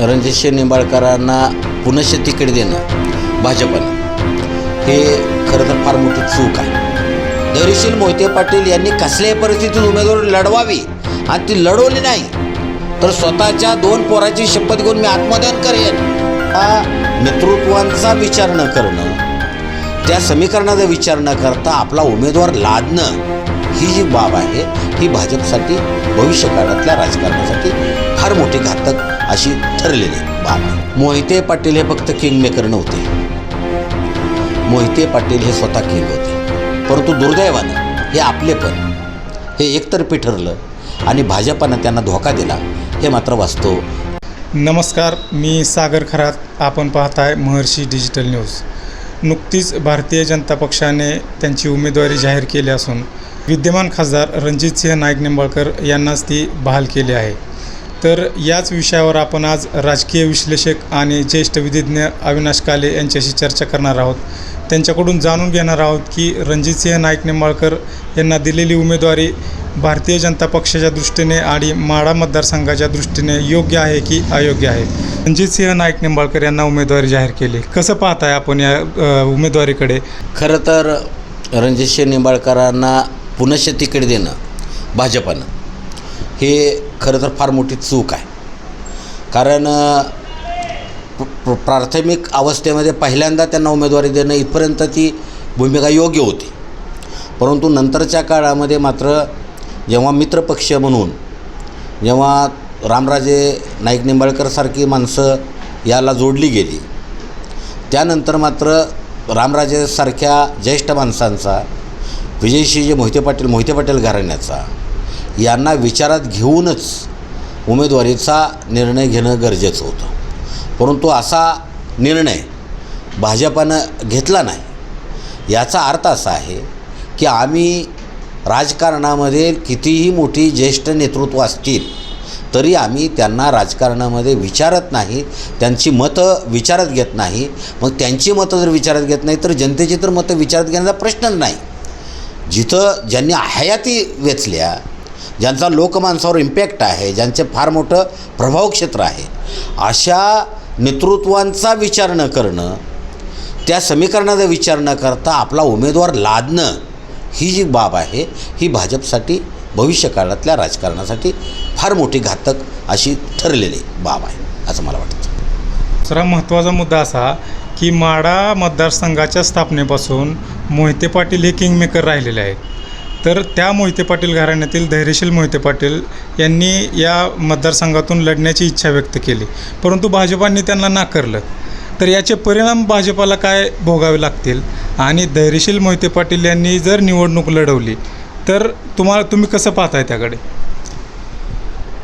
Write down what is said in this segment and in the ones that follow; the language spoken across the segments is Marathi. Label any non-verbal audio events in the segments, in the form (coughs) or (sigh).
रणजितसिंह निंबाळकरांना पुनश्च तिकीट देणं भाजपनं हे खरं तर फार मोठी चूक आहे. धैर्यशील मोहिते पाटील यांनी कसल्याही परिस्थितीत उमेदवार लढवावी आणि ती लढवली नाही तर स्वतःच्या दोन पोराची शपथ घेऊन मी आत्मदान करेन. हा नेतृत्वांचा विचार न करणं त्या समीकरणाचा विचार न करता आपला उमेदवार लादणं ही जी बाब आहे ही भाजपसाठी भविष्यकाळातल्या राजकारणासाठी फार मोठी घातक अशी ठरलेली बाब. मोहिते पाटील हे फक्त किंगमेकर नव्हते. मोहिते पाटील हे स्वतः किंग होते. परंतु दुर्दैवानं हे आपलेपण हे एकतर्फी ठरलं आणि भाजपानं त्यांना धोका दिला हे मात्र वाचतो नमस्कार मी सागर खरात. आपण पाहताय महर्षी डिजिटल न्यूज नुकतीच भारतीय जनता पक्षाने त्यांची उमेदवारी जाहीर केली असून विद्यमान खासदार रणजितसिंह नाईक निंबाळकर यांनाच ती बहाल केली आहे. तर याच विषयावर आपण आज राजकीय विश्लेषक आणि ज्येष्ठ विधिज्ञ अविनाश काले यांच्याशी चर्चा करणार आहोत. त्यांच्याकडून जाणून घेणार आहोत की रणजितसिंह नाईक निंबाळकर यांना दिलेली उमेदवारी भारतीय जनता पक्षाच्या दृष्टीने आणि माढा मतदारसंघाच्या दृष्टीने योग्य आहे की अयोग्य आहे? रणजितसिंह नाईक निंबाळकर यांना उमेदवारी जाहीर केली. कसं पाहताय आपण या उमेदवारीकडे? खरं तर रणजितसिंह निंबाळकरांना पुनश्च तिकीट देणं भाजपानं. हे खरं तर फार मोठी चूक आहे. कारण प्र- प्राथमिक अवस्थेमध्ये पहिल्यांदा त्यांना उमेदवारी देणं इथपर्यंत ती भूमिका योग्य होती. परंतु नंतरच्या काळामध्ये मात्र जेव्हा मित्रपक्ष म्हणून जेव्हा रामराजे नाईक निंबाळकरसारखी माणसं याला जोडली गेली त्यानंतर मात्र रामराजेसारख्या ज्येष्ठ माणसांचा विजयसिंहजी मोहिते पाटील मोहिते पाटील घराण्याचा यांना विचारात घेऊनच उमेदवारीचा निर्णय घेणं गरजेचं होतं. परंतु असा निर्णय भाजपानं घेतला नाही. याचा अर्थ असा आहे की आम्ही राजकारणामध्ये कितीही मोठी ज्येष्ठ नेतृत्व असतील तरी आम्ही त्यांना राजकारणामध्ये विचारत नाही त्यांची मतं विचारात घेत नाही. मग त्यांची मतं जर विचारात घेत नाही तर जनतेची तर मतं विचारात घेण्याचा प्रश्नच नाही. जिथं ज्यांनी हयाती वेचल्या ज्यांचा लोकमानसावर इम्पॅक्ट आहे ज्यांचे फार मोठं प्रभाव क्षेत्र आहे. अशा नेतृत्वांचा विचार न करणं त्या समीकरणाचा विचार न करता आपला उमेदवार लादणं ही जी बाब आहे ही भाजपसाठी भविष्यकाळातल्या राजकारणासाठी फार मोठी घातक अशी ठरलेली बाब आहे असं मला वाटतं. दुसरा महत्त्वाचा मुद्दा असा की माडा मतदारसंघाच्या स्थापनेपासून मोहिते पाटील हे किंगमेकर राहिलेले आहेत. तर त्या मोहिते पाटील घराण्यातील धैर्यशील मोहिते पाटील यांनी या मतदारसंघातून लढण्याची इच्छा व्यक्त केली. परंतु भाजपाने त्यांना नाकारलं. तर याचे परिणाम भाजपाला काय भोगावे लागतील? आणि धैर्यशील मोहिते पाटील यांनी जर निवडणूक लढवली तर तुम्हाला तुम्ही कसं पाहताय त्याकडे?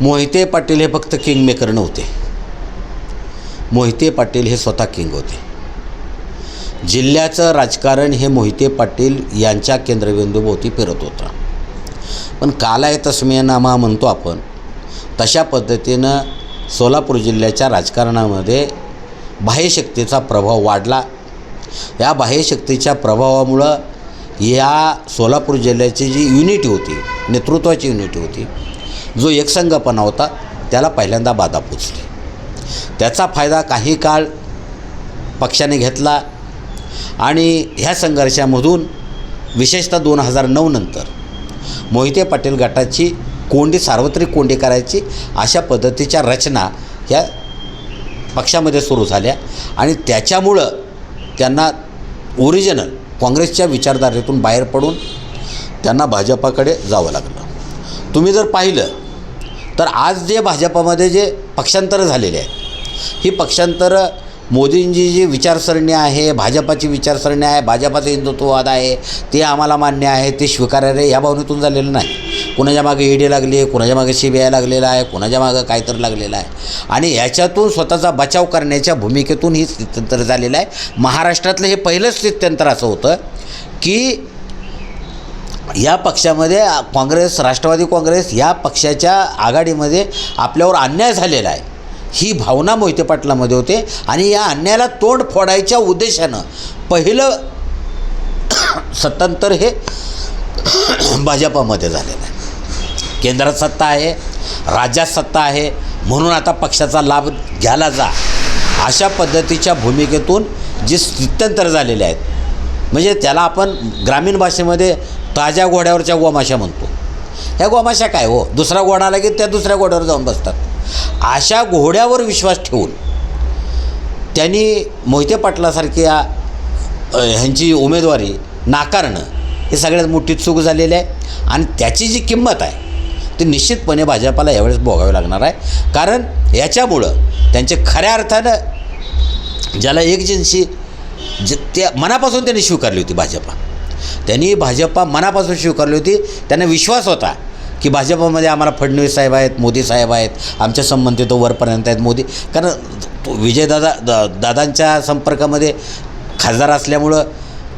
मोहिते पाटील हे फक्त किंगमेकर नव्हते. मोहिते पाटील हे स्वतः किंग होते. जिल्ह्याचं राजकारण हे मोहिते पाटील यांच्या केंद्रबिंदूभोवती फिरत होतं. पण कालाय तस्मेनामा म्हणतो आपण तशा पद्धतीनं सोलापूर जिल्ह्याच्या राजकारणामध्ये बाह्यशक्तीचा प्रभाव वाढला. या बाह्यशक्तीच्या प्रभावामुळं या सोलापूर जिल्ह्याची जी युनिटी होती नेतृत्वाची युनिटी होती जो एकसंघपणा होता त्याला पहिल्यांदा बाधा पोचली. त्याचा फायदा काही काळ पक्षाने घेतला आणि ह्या संघर्षामधून विशेषतः दोन हजार नऊ नंतर मोहिते पाटील गटाची कोंडी सार्वत्रिक कोंडी करायची अशा पद्धतीच्या रचना ह्या पक्षामध्ये सुरू झाल्या. आणि त्याच्यामुळं त्यांना ओरिजिनल काँग्रेसच्या विचारधारेतून बाहेर पडून त्यांना भाजपाकडे जावं लागलं. तुम्ही जर पाहिलं तर आज जे भाजपामध्ये जे पक्षांतरं झालेले आहेत ही पक्षांतरं मोदींची जी विचारसरणी आहे भाजपाची विचारसरणी आहे भाजपाचं हिंदुत्ववाद आहे ते आम्हाला मान्य आहे ते स्वीकारायला या भावनेतून झालेलं नाही. कुणाच्या मागे ईडी लागली आहे कुणाच्या मागे सी बी आय लागलेला आहे कुणाच्या मागं काहीतरी लागलेलं आहे. आणि याच्यातून स्वतःचा बचाव करण्याच्या भूमिकेतून ही स्थित्यंतर झालेलं आहे. महाराष्ट्रातलं हे पहिलं स्थित्यंतर असं होतं की या पक्षामध्ये काँग्रेस राष्ट्रवादी काँग्रेस या पक्षाच्या आघाडीमध्ये आपल्यावर अन्याय झालेला आहे. ही भावना मोहिते पाटलामध्ये होते. आणि या अन्यायाला तोंड फोडायच्या उद्देशानं पहिलं सत्तांतर हे भाजपामध्ये झालेलं आहे. केंद्रात सत्ता आहे राज्यात सत्ता आहे म्हणून आता पक्षाचा लाभ घ्यायला जा. अशा पद्धतीच्या भूमिकेतून जे स्थित्यंतर झालेले आहेत म्हणजे त्याला आपण ग्रामीण भाषेमध्ये ताज्या घोड्यावरच्या गोमाशा म्हणतो. ह्या गोमाशा काय हो? दुसरा घोडा आला की त्या दुसऱ्या घोड्यावर जाऊन बसतात. अशा घोड्यावर विश्वास ठेवून त्यांनी मोहिते पाटलासारख्या ह्यांची उमेदवारी नाकारणं हे सगळ्यात मोठी चूक झालेली आहे. आणि त्याची जी किंमत आहे ती निश्चितपणे भाजपाला यावेळेस भोगावी लागणार आहे. कारण याच्यामुळं त्यांचे खऱ्या अर्थानं ज्याला एकजन्सी जे त्या मनापासून त्यांनी स्वीकारली होती भाजपा त्यांनी भाजपा मनापासून स्वीकारली होती. त्यांना विश्वास होता की भाजपामध्ये आम्हाला फडणवीस साहेब आहेत मोदी साहेब आहेत आमच्या संबंधित वरपर्यंत आहेत मोदी. कारण विजयदादा दा दादांच्या संपर्कामध्ये खासदार असल्यामुळं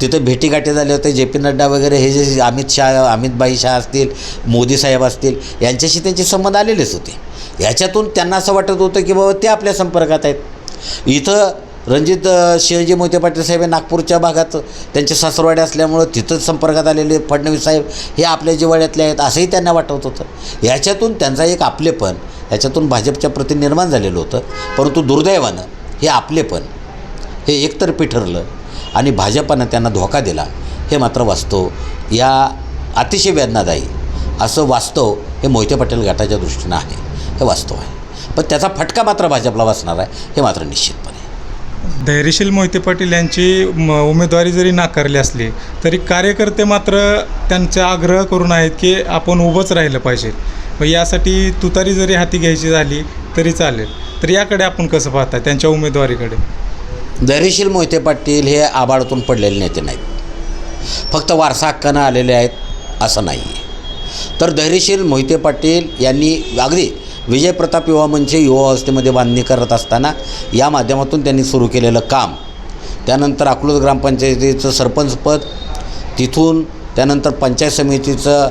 तिथं भेटीगाठी झाले होते जे पी नड्डा वगैरे हे जे अमित शहा अमितभाई शहा असतील मोदी साहेब असतील यांच्याशी त्यांचे संबंध आलेलेच होते. याच्यातून त्यांना असं वाटत होतं की बाबा ते आपल्या संपर्कात आहेत. इथं रणजित शिवजी मोहिते पाटील साहेब हे नागपूरच्या भागात त्यांचे सासरवाडे असल्यामुळं तिथंच संपर्कात आलेले फडणवीस साहेब हे आपल्या जिवाळ्यातले आहेत असंही त्यांना वाटत होतं. याच्यातून त्यांचा एक आपलेपण याच्यातून भाजपच्या प्रती निर्माण झालेलं होतं. परंतु दुर्दैवानं हे आपलेपण हे एकतर्फी ठरलं आणि भाजपानं त्यांना धोका दिला हे मात्र वास्तव. या अतिशय वेदनादायी असं वास्तव हे मोहिते पाटील गटाच्या दृष्टीनं आहे. हे वास्तव आहे. पण त्याचा फटका मात्र भाजपला बसणार आहे हे मात्र निश्चितपणे. धैर्यशील मोहिते पाटील यांची म उमेदवारी जरी नाकारली असली तरी कार्यकर्ते मात्र त्यांचा आग्रह करून आहेत की आपण उभंच राहिलं पाहिजे. मग यासाठी तुतारी जरी हाती घ्यायची झाली तरी चालेल. तर याकडे आपण कसं पाहता त्यांच्या उमेदवारीकडे? धैर्यशील मोहिते पाटील हे आबाळातून पडलेले नेते नाहीत. फक्त वारसा हक्कानं आलेले आहेत असं नाही आहे तर धैर्यशील मोहिते पाटील यांनी अगदी विजय प्रताप युवा मंच युवा अवस्थेमध्ये बांधणी करत असताना या माध्यमातून त्यांनी सुरू केलेलं काम. त्यानंतर अकलूज ग्रामपंचायतीचं सरपंचपद तिथून त्यानंतर पंचायत समितीचं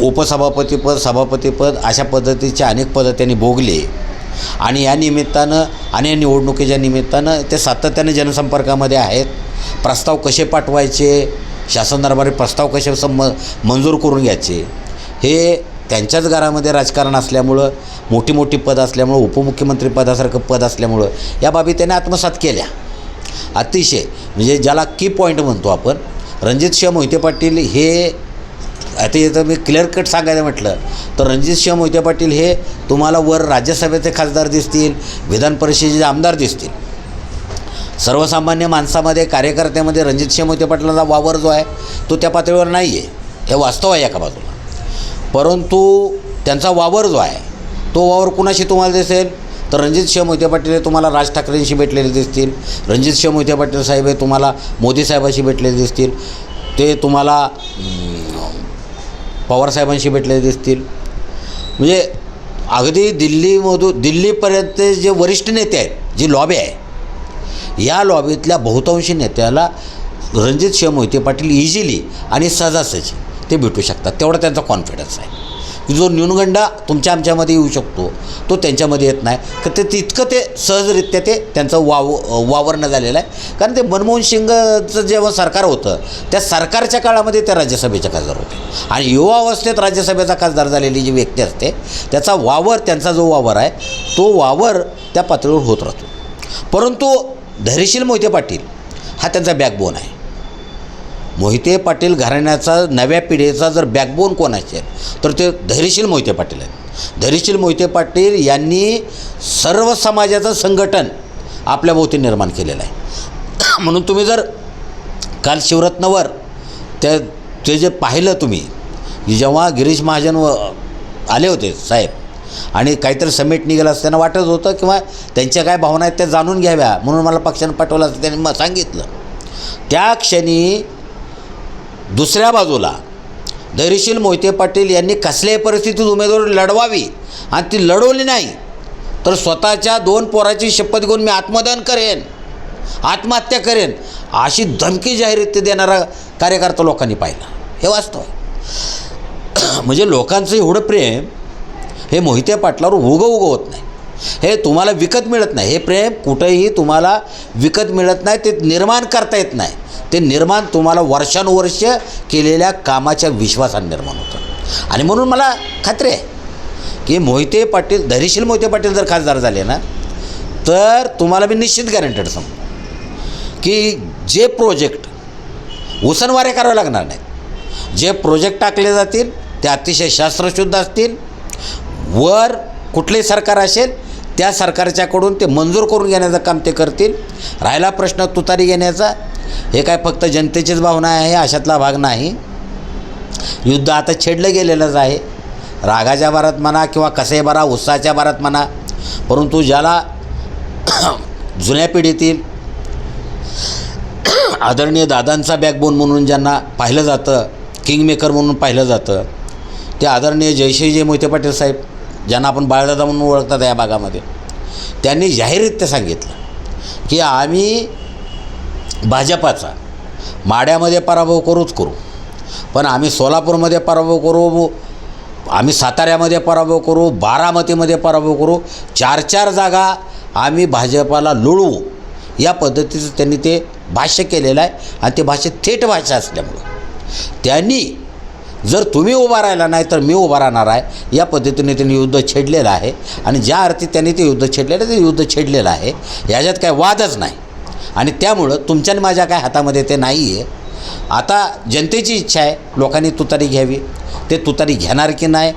उपसभापतीपद सभापतीपद अशा पद्धतीचे अनेक पदं त्यांनी भोगले. आणि या निमित्तानं आणि या निवडणुकीच्या निमित्तानं ते सातत्याने जनसंपर्कामध्ये आहेत. प्रस्ताव कसे पाठवायचे? शासन दरबारी प्रस्ताव कसे संम मंजूर करून घ्यायचे? हे त्यांच्याच घरामध्ये राजकारण असल्यामुळं मोठी मोठी पद असल्यामुळं उपमुख्यमंत्री पदासारखं पद असल्यामुळं या बाबी त्याने आत्मसात केल्या. अतिशय. म्हणजे ज्याला की पॉईंट म्हणतो आपण रणजितसिंह मोहिते पाटील हे आता याचं मी क्लिअर कट सांगायचं म्हटलं तर रणजितसिंह मोहिते पाटील हे तुम्हाला वर राज्यसभेचे खासदार दिसतील विधान परिषदेचे आमदार दिसतील. सर्वसामान्य माणसामध्ये कार्यकर्त्यामध्ये रणजितसिंह मोहिते पाटलांचा वावर जो आहे तो त्या पातळीवर नाही आहे हे वास्तव आहे एका बाजूला. परंतु त्यांचा वावर जो आहे तो वावर कुणाशी तुम्हाला दिसेल? तर रणजित सिंह मोहिते पाटील हे तुम्हाला राज ठाकरेंशी भेटलेले दिसतील. रणजितसिंह मोहिते पाटील साहेब हे तुम्हाला मोदी साहेबांशी भेटलेले दिसतील. ते तुम्हाला पवारसाहेबांशी भेटलेले दिसतील. म्हणजे अगदी दिल्लीमधून दिल्लीपर्यंत जे वरिष्ठ नेते आहेत जी लॉबी आहे या लॉबीतल्या बहुतांशी नेत्याला रणजित सिंह मोहिते पाटील इझिली आणि सहजासहजी ते भेटू शकतात. तेवढा त्यांचा कॉन्फिडन्स आहे. जो न्यूनगंडा तुमच्या आमच्यामध्ये येऊ शकतो तो त्यांच्यामध्ये येत नाही. तर ते तितकं ते सहजरित्या ते त्यांचं वाव वावरणं झालेलं आहे. कारण ते मनमोहन सिंगचं जेव्हा सरकार होतं त्या सरकारच्या काळामध्ये ते राज्यसभेचे खासदार होते. आणि युवा अवस्थेत राज्यसभेचा खासदार झालेली जी व्यक्ती असते त्याचा वावर त्यांचा जो वावर आहे तो वावर त्या पातळीवर होत राहतो. परंतु धैर्यशील मोहिते पाटील हा त्यांचा बॅकबोन आहे. मोहिते पाटील घराण्याचा नव्या पिढीचा जर बॅकबोन कोण असेल तर ते धैर्यशील मोहिते पाटील आहेत. धैर्यशील मोहिते पाटील यांनी सर्व समाजाचं संघटन आपल्या भोवती निर्माण केलेलं आहे. (clears throat) म्हणून तुम्ही जर काल शिवरत्नवर त्या ते जे पाहिलं तुम्ही जेव्हा गिरीश महाजन व आले होते साहेब आणि काहीतरी समिट असं त्यांना वाटत होतं किंवा त्यांच्या काय भावना आहेत त्या जाणून घ्याव्या म्हणून मला पक्षानं पाठवलं असं त्यांनी मग सांगितलं. त्या क्षणी दुसऱ्या बाजूला धैर्यशील मोहिते पाटील यांनी कसल्याही परिस्थितीत उमेदवारी लढवावी आणि ती लढवली नाही तर स्वतःच्या दोन पोराची शपथ घेऊन मी आत्मदान करेन आत्महत्या करेन अशी धमकी जाहिरात देणारा कार्यकर्ता लोकांनी पाहिला. हे वास्तव आहे. (clears throat) म्हणजे लोकांचं एवढं प्रेम हे मोहिते पाटलावर उगं उगं होत नाही. हे तुम्हाला विकत मिळत नाही. हे प्रेम कुठंही तुम्हाला विकत मिळत नाही ते निर्माण करता येत नाही. ते निर्माण तुम्हाला वर्षानुवर्ष केलेल्या कामाच्या विश्वासाने निर्माण होतं. आणि म्हणून मला खात्री आहे की मोहिते पाटील धैर्यशील मोहिते पाटील जर खासदार झाले ना तर तुम्हाला मी निश्चित गॅरंटेड सांगतो की जे प्रोजेक्ट उसनवारे करावे लागणार नाहीत. जे प्रोजेक्ट टाकले जातील ते अतिशय शास्त्रशुद्ध असतील वर कुठलेही सरकार असेल त्या सरकारच्याकडून ते मंजूर करून घेण्याचं काम ते करतील. राहिला प्रश्न तुतारी घेण्याचा. हे काय फक्त जनतेचीच भावना आहे अशातला भाग नाही. युद्ध आता छेडलं गेलेलंच आहे. रागाच्या भारत म्हणा किंवा कसे भरा उत्साहाच्या भारत म्हणा. परंतु ज्याला (coughs) जुन्या पिढीतील (coughs) आदरणीय दादांचा बॅकबोन म्हणून ज्यांना पाहिलं जातं किंगमेकर म्हणून पाहिलं जातं ते आदरणीय जयश्रीजी मोहिते पाटील साहेब ज्यांना आपण बाळदादा म्हणून ओळखतात या भागामध्ये त्यांनी जाहीररित्या सांगितलं की आम्ही भाजपाचा माड्यामध्ये पराभव करूच करू पण आम्ही सोलापूरमध्ये पराभव करू आम्ही साताऱ्यामध्ये पराभव करू बारामतीमध्ये पराभव करू चार चार जागा आम्ही भाजपाला लुळवू. या पद्धतीचं त्यांनी ते भाष्य केलेलं आहे आणि ते भाष्य थेट भाषा असल्यामुळं. त्यांनी जर तुम्ही उभा राहिला नाही तर मी उभा राहणार आहे. या पद्धतीने त्यांनी युद्ध छेडलेलं आहे. आणि ज्या अर्थी त्यांनी ते युद्ध छेडलेलं ते युद्ध छेडलेलं आहे. याच्यात काय वादच नाही. आणि त्यामुळं तुमच्या आणि माझ्या काय हातामध्ये ते नाही आहे आता जनतेची इच्छा आहे लोकांनी तुतारी घ्यावी. ते तुतारी घेणार की नाही?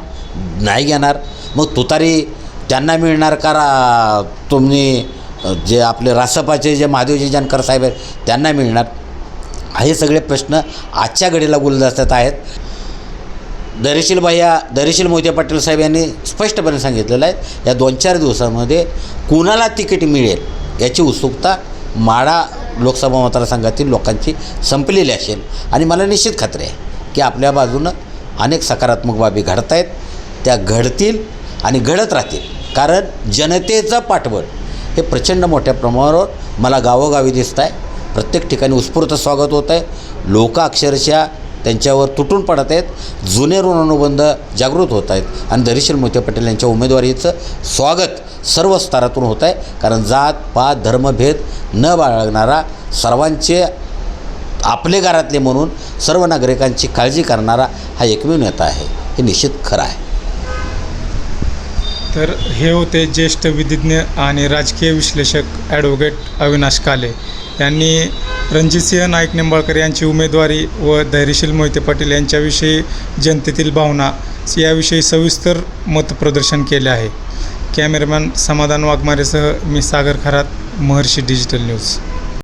नाही घेणार. मग तुतारी त्यांना मिळणार का रा तुम्ही जे आपले रासपाचे जे महादेवजी जानकर साहेब आहेत त्यांना मिळणार? हे सगळे प्रश्न आजच्या घडीला गुलदस्त्यात आहेत. दरेशील भैया दरेशील मोहिते पाटील साहेब यांनी स्पष्टपणे सांगितलेलं आहे या दोन चार दिवसामध्ये कुणाला तिकीट मिळेल याची उत्सुकता माळा लोकसभा मतदारसंघातील लोकांची संपलेली असेल. आणि मला निश्चित खात्री आहे की आपल्या बाजूनं अनेक सकारात्मक बाबी घडत आहेत त्या घडतील आणि घडत राहतील. कारण जनतेचं पाठबळ हे प्रचंड मोठ्या प्रमाणावर मला गावोगावी दिसत आहे प्रत्येक ठिकाणी उत्स्फूर्त स्वागत होत आहे लोक अक्षरशः त्यांच्यावर तुटून पडत आहेत. जुने ऋणानुबंध जागृत होत आहेत. आणि धरीशील मोहिते पटेल यांच्या उमेदवारीचं स्वागत सर्व स्तरातून होत आहे. कारण जात पात धर्मभेद न बाळगणारा सर्वांचे आपले घरातले म्हणून सर्व नागरिकांची काळजी करणारा हा एकमेव नेता आहे. हे निश्चित खरं आहे. तर हे होते ज्येष्ठ विधिज्ञ आणि राजकीय विश्लेषक ॲडव्होकेट अविनाश काले. यांनी रणजितसिंह नाईक निंबाळकर यांची उमेदवारी व धैर्यशील मोहिते पाटील यांच्याविषयी जनतेतील भावना याविषयी सविस्तर मतप्रदर्शन केले आहे. कॅमेरामॅन समाधान वाघमारेसह मी सागर खरात महर्षी डिजिटल न्यूज.